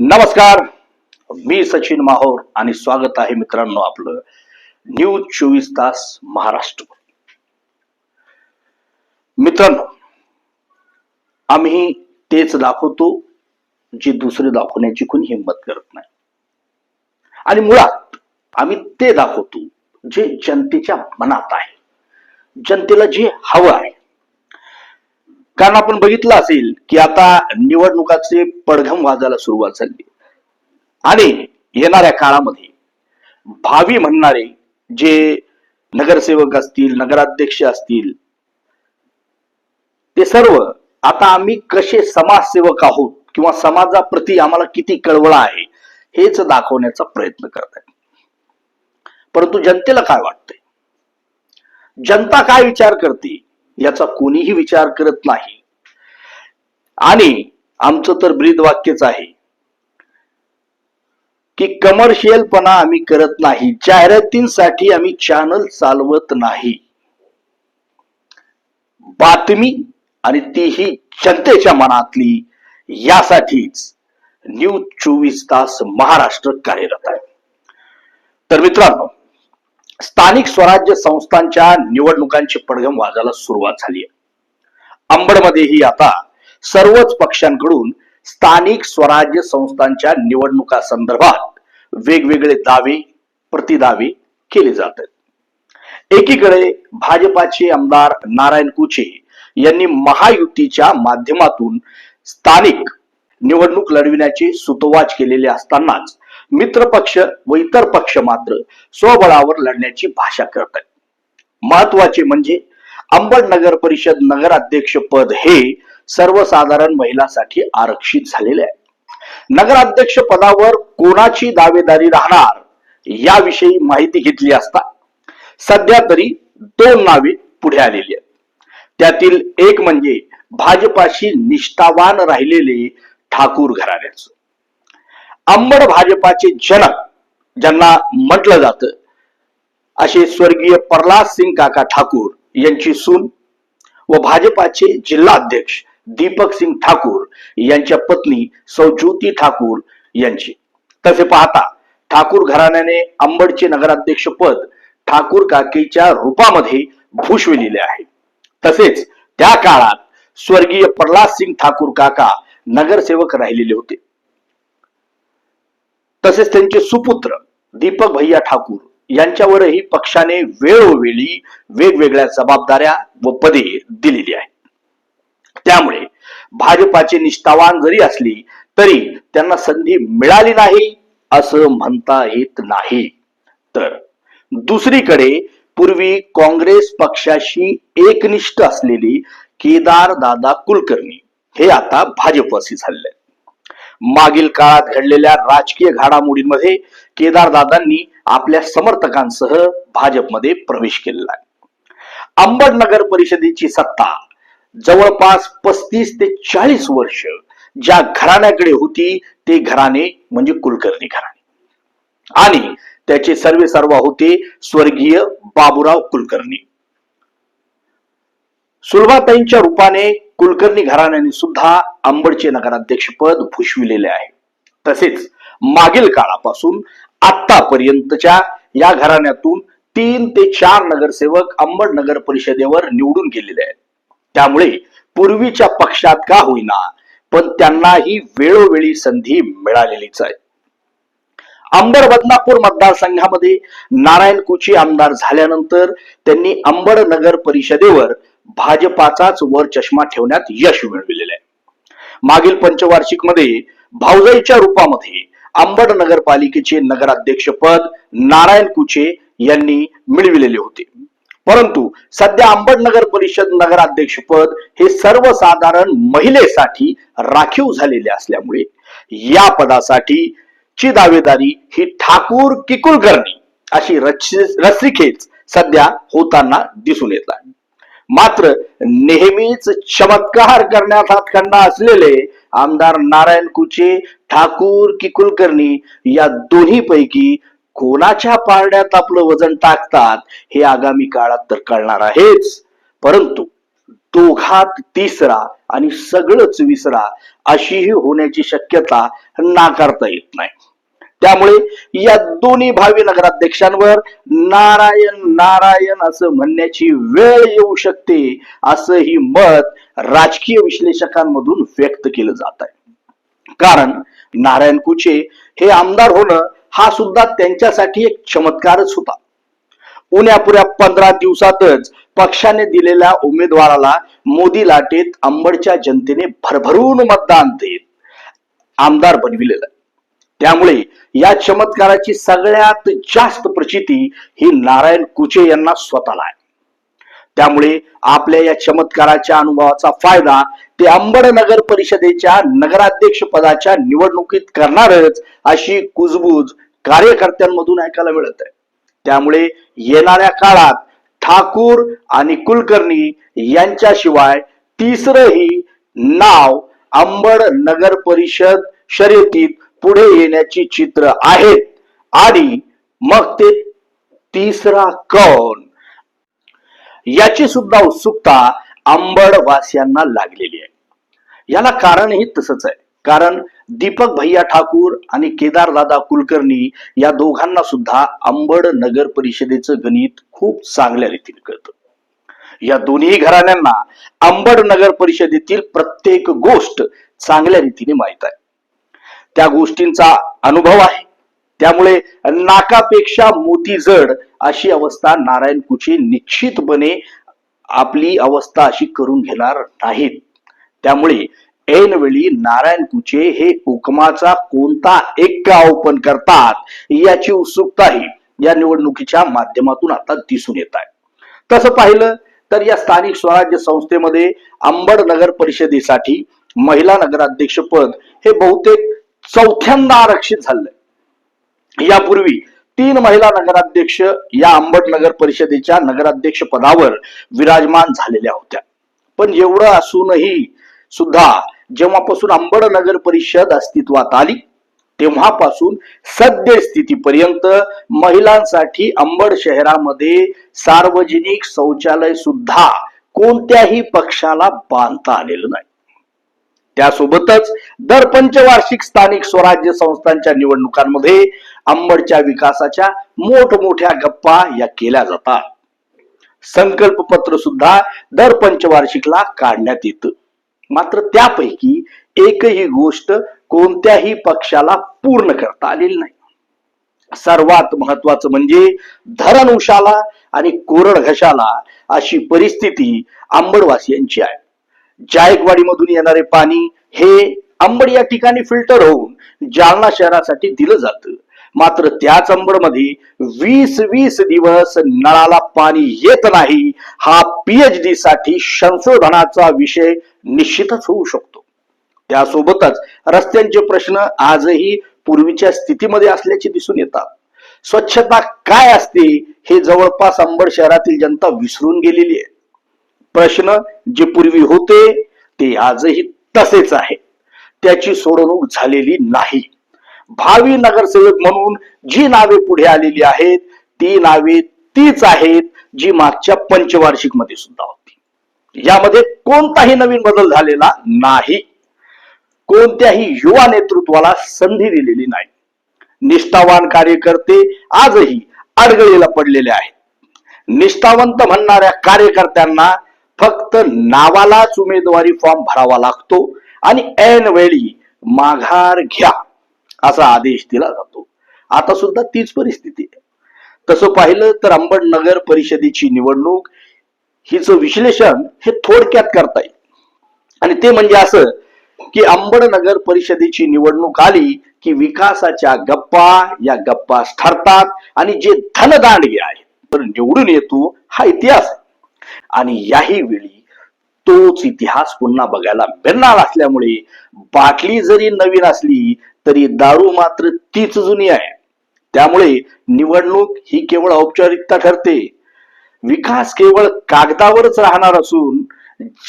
नमस्कार. मी सचिन माहोर आणि स्वागत आहे मित्रांनो आपलं न्यूज चोवीस तास महाराष्ट्र. मित्रांनो आम्ही तेच दाखवतो जे दुसरे दाखवण्याची कोणी हिंमत करत नाही. आणि मुळात आम्ही ते दाखवतो जे जनतेच्या मनात आहे. जनतेला जे हवं आहे कारण आपण बघितलं असेल की आता निवडणुकाचे पडघम वाजायला सुरुवात झाली. आणि येणाऱ्या काळामध्ये भावी म्हणणारे जे नगरसेवक असतील नगराध्यक्ष असतील ते सर्व आता आम्ही कसे समाजसेवक आहोत किंवा समाजाप्रती आम्हाला किती कळवळा आहे हेच दाखवण्याचा प्रयत्न करत आहेत परंतु जनतेला काय वाटतंय? जनता काय विचार करते? याचा कोणीही विचार करत नाही. आणि आमचं तर ब्रीद वाक्यच आहे की कमर्शियलपणा आम्ही करत नाही. जाहिरातींसाठी आम्ही चॅनल चालवत नाही. बातमी आणि तीही जनतेच्या मनातली यासाठीच न्यूज चोवीस तास महाराष्ट्र कार्यरत आहे. तर मित्रांनो स्थानिक स्वराज्य संस्थांच्या निवडणुकांची पडघम वाजायला सुरुवात झाली आहे. अंबडमध्येही आता सर्वच पक्षांकडून स्थानिक स्वराज्य संस्थांच्या निवडणुका संदर्भात वेगवेगळे दावे प्रतिदावे केले जात आहेत. एकीकडे भाजपाचे आमदार नारायण कुचे यांनी महायुतीच्या माध्यमातून स्थानिक निवडणूक लढविण्याचे सुतोवाच केलेले असतानाच मित्र पक्ष व इतर पक्ष मात्र स्वबळावर लढण्याची भाषा करत आहेत महत्त्वाचे म्हणजे अंबड नगर परिषद नगराध्यक्ष पद हे सर्वसाधारण महिलांसाठी आरक्षित झालेले आहे. नगराध्यक्ष पदावर कोणाची दावेदारी राहणार याविषयी माहिती घेतली असता सध्या तरी दोन नावे पुढे आलेली आहेत. त्यातील एक म्हणजे भाजपाशी निष्ठावान राहिलेले ठाकूर घराण्याचं. अंबड भाजपाचे जनक ज्यांना म्हटलं जातं. असे स्वर्गीय प्रल्हाद सिंग काका ठाकूर यांची सून व भाजपाचे जिल्हाध्यक्ष दीपक सिंग ठाकूर यांच्या पत्नी सौज्योती ठाकूर यांची. तसे पाहता ठाकूर घराण्याने अंबडचे नगराध्यक्ष पद ठाकूर काकीच्या रूपामध्ये भूषविलेले आहे. तसेच त्या काळात स्वर्गीय प्रल्हाद सिंग ठाकूर काका नगरसेवक राहिलेले होते. तसेच त्यांचे सुपुत्र दीपक भैया ठाकूर यांच्यावरही पक्षाने वेळोवेळी वेगवेगळ्या जबाबदाऱ्या व पदे दिलेली आहेत. त्यामुळे भाजपाचे निष्ठावान जरी असली तरी त्यांना संधी मिळाली नाही असं म्हणता येत नाही. तर दुसरीकडे पूर्वी काँग्रेस पक्षाशी एकनिष्ठ असलेली केदार दादा कुलकर्णी हे आता भाजपशी झालेले मागील काळात घडलेल्या राजकीय घडामोडींमध्ये केदारदादांनी आपल्या समर्थकांसह भाजपमध्ये प्रवेश केलेला आहे. अंबड नगर परिषदेची सत्ता जवळपास पस्तीस ते चाळीस वर्ष ज्या घराण्याकडे होती ते घराणे म्हणजे कुलकर्णी घराणे. आणि त्याचे सर्वे सर्व होते स्वर्गीय बाबुराव कुलकर्णी. सुलभाताईंच्या रूपाने कुलकर्णी घराण्याने सुद्धा आंबडचे नगराध्यक्षपद भूषविलेले आहे. तसेच मागील काळापासून आतापर्यंतच्या या घराण्यातून तीन ते चार नगरसेवक अंबड नगर परिषदेवर निवडून गेलेले आहेत. त्यामुळे पूर्वीच्या पक्षात का होईना पण त्यांनाही वेळोवेळी संधी मिळालेलीच आहे. अंबड बदनापूर मतदारसंघामध्ये नारायण कुची आमदार झाल्यानंतर त्यांनी अंबड नगर परिषदेवर भाजपाचाच वर चष्मा ठेवण्यात यश मिळविलेले आहे. मागील पंचवार्षिकमध्ये भाऊजाईच्या रूपामध्ये अंबड नगरपालिकेचे नगराध्यक्ष पद नारायण कुचे यांनी मिळविलेले होते. परंतु सध्या अंबड नगर परिषद नगराध्यक्ष पद हे सर्वसाधारण महिलेसाठी राखीव झालेले असल्यामुळे या पदासाठी ची दावेदारी ही ठाकूर किकुलकर्णी अशी रस्सीखेच सध्या होताना दिसून येत आहे. मात्र नेहमीच चमत्कार करण्यात हातखंडा असलेले आमदार नारायण कुचे ठाकूर की कुलकर्णी या दोन्ही पैकी कोणाच्या पारड्यात आपलं वजन टाकतात हे आगामी काळात तर कळणार आहेच. परंतु दोघात तिसरा आणि सगळंच विसरा अशीही होण्याची शक्यता नाकारता येत नाही. त्यामुळे या दोन्ही भावी नगराध्यक्षांवर नारायण नारायण असं म्हणण्याची वेळ येऊ शकते असंही मत राजकीय विश्लेषकांमधून व्यक्त केलं जात आहे. कारण नारायण कुचे हे आमदार होणं हा सुद्धा त्यांच्यासाठी एक चमत्कारच होता. उन्यापुऱ्या पंधरा दिवसातच पक्षाने दिलेल्या उमेदवाराला मोदी लाटेत अंबडच्या जनतेने भरभरून मतदान देत आमदार बनविलेलं त्यामुळे या चमत्काराची सगळ्यात जास्त प्रचिती ही नारायण कुचे यांना स्वतःला आहे. त्यामुळे आपल्या या चमत्काराच्या अनुभवाचा फायदा ते अंबड नगर परिषदेच्या नगराध्यक्ष पदाच्या निवडणुकीत करणारच अशी कुजबूज कार्यकर्त्यांमधून ऐकायला मिळत आहे त्यामुळे येणाऱ्या काळात ठाकूर आणि कुलकर्णी यांच्याशिवाय तिसरंही नाव अंबड नगर परिषद शर्यतीत पुढे येण्याची चित्र आहेत. आणि मग ते तिसरा कोण. याची सुद्धा उत्सुकता आंबडवासियांना लागलेली आहे. याला कारणही तसंच आहे. कारण दीपक भैया ठाकूर आणि केदार दादा कुलकर्णी या दोघांना सुद्धा अंबड नगर परिषदेचं गणित खूप चांगल्या रीतीने कळतं. या दोन्ही घराण्यांना अंबड नगर परिषदेतील प्रत्येक गोष्ट चांगल्या रीतीने माहीत आहे. त्या गोष्टींचा अनुभव आहे. त्यामुळे नाकापेक्षा मोती जड अशी अवस्था नारायण कुचे निश्चितपणे आपली अवस्था अशी करून घेणार नाहीत. त्यामुळे ऐनवेळी नारायण कुचे हे हुकमाचा कोणता एक ओपन करतात याची उत्सुकताही या निवडणुकीच्या माध्यमातून आता दिसून येत आहे. तसं पाहिलं तर या स्थानिक स्वराज्य संस्थेमध्ये अंबड नगर परिषदेसाठी महिला नगराध्यक्ष पद हे बहुतेक चौथ्यांदा आरक्षित झालंय. यापूर्वी तीन महिला नगराध्यक्ष या आंबट नगर परिषदेच्या नगराध्यक्ष पदावर विराजमान झालेल्या होत्या. पण एवढं असूनही सुद्धा जेव्हापासून आंबड नगर परिषद अस्तित्वात आली तेव्हापासून सद्यस्थितीपर्यंत महिलांसाठी अंबड शहरामध्ये सार्वजनिक शौचालय सुद्धा कोणत्याही पक्षाला बांधता आलेलं नाही. त्यासोबतच दर पंचवार्षिक स्थानिक स्वराज्य संस्थांच्या निवडणुकांमध्ये अंबडच्या विकासाच्या मोठमोठ्या गप्पा या केल्या जातात. संकल्प पत्र सुद्धा दर पंचवार्षिकला काढण्यात येत. मात्र त्यापैकी एकही गोष्ट कोणत्याही पक्षाला पूर्ण करता आलेली नाही. सर्वात महत्वाचं म्हणजे धरण उशाला आणि कोरड घशाला अशी परिस्थिती अंबडवासियांची आहे. जायकवाडीमधून येणारे पाणी हे अंबड या ठिकाणी फिल्टर होऊन जालना शहरासाठी दिलं जातं. मात्र त्याच अंबडमध्ये वीस वीस दिवस नळाला पाणी येत नाही हा पीएचडी साठी संशोधनाचा विषय निश्चितच होऊ शकतो. त्यासोबतच रस्त्यांचे प्रश्न आजही पूर्वीच्या स्थितीमध्ये असल्याचे दिसून येतात. स्वच्छता काय असते हे जवळपास अंबड शहरातील जनता विसरून गेलेली आहे. प्रश्न जे पूर्वी होते ते आजही तसेच आहे त्याची सोडवणूक झालेली नाही. भावी नगरसेवक म्हणून जी नावे पुढे आलेली आहेत ती नावे तीच आहेत जी मागच्या पंचवार्षिकमध्ये सुद्धा होती. यामध्ये कोणताही नवीन बदल झालेला नाही. कोणत्याही युवा नेतृत्वाला संधी दिलेली नाही. निष्ठावान कार्यकर्ते आजही अडगळीला पडलेले आहेत. निष्ठावंत म्हणणाऱ्या कार्यकर्त्यांना फक्त नावालाच उमेदवारी फॉर्म भरावा लागतो आणि ऐन वेळी माघार घ्या असा आदेश दिला जातो. आता सुद्धा तीच परिस्थिती आहे. तसं पाहिलं तर अंबड नगर परिषदेची निवडणूक हिचं विश्लेषण हे थोडक्यात करता येईल. आणि ते म्हणजे असं की अंबड नगर परिषदेची निवडणूक आली की विकासाच्या गप्पा या गप्पा ठरतात आणि जे धनदांडगे आहेत तर निवडून येतो हा इतिहास आहे. आणि याही वेळी तोच इतिहास पुन्हा बघायला मिळणार असल्यामुळे बाटली जरी नवीन असली तरी दारू मात्र तीच जुनी आहे. त्यामुळे निवडणूक ही केवळ औपचारिकता ठरते. विकास केवळ कागदावरच राहणार असून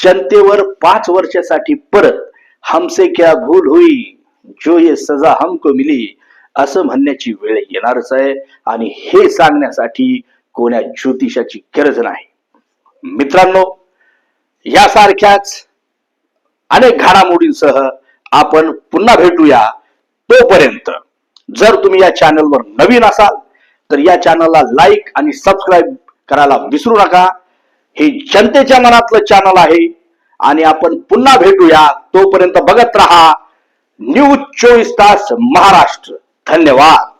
जनतेवर पाच वर्षासाठी परत हमसे क्या भूल होई जो ये सजा हमको मिली असं म्हणण्याची वेळ येणारच आहे. आणि हे सांगण्यासाठी कोण्या ज्योतिषाची गरज नाही. मित्रांनो यासारख्याच अनेक घडामोडींसह आपण पुन्हा भेटूया तोपर्यंत. जर तुम्ही या चॅनलवर नवीन असाल तर या चॅनलला लाईक आणि सबस्क्राईब करायला विसरू नका. हे जनतेच्या मनातलं चॅनल आहे आणि आपण पुन्हा भेटूया. तोपर्यंत बघत रहा. न्यूज चोवीस तास महाराष्ट्र. धन्यवाद.